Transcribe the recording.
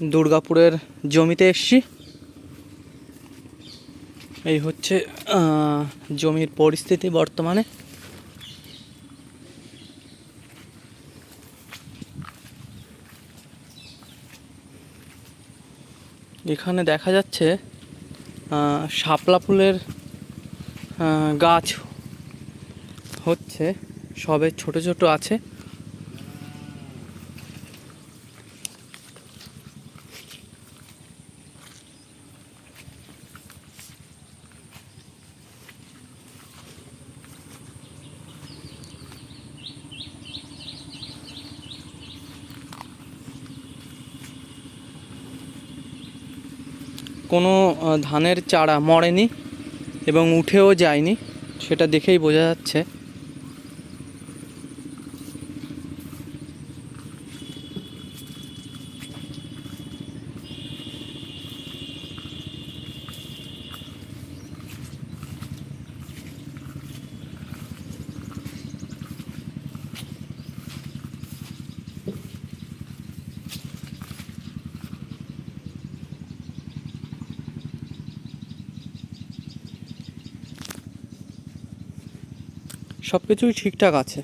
দুর্গাপুরের জমিতে এসছি। এই হচ্ছে জমির পরিস্থিতি বর্তমানে। এখানে দেখা যাচ্ছে শাপলা ফুলের গাছ হচ্ছে, সবে ছোট ছোট আছে। কোনো ধানের চারা মরেনি এবং উঠেও যায়নি সেটা দেখেই বোঝা যাচ্ছে। সব কিছুই ঠিকঠাক আছে।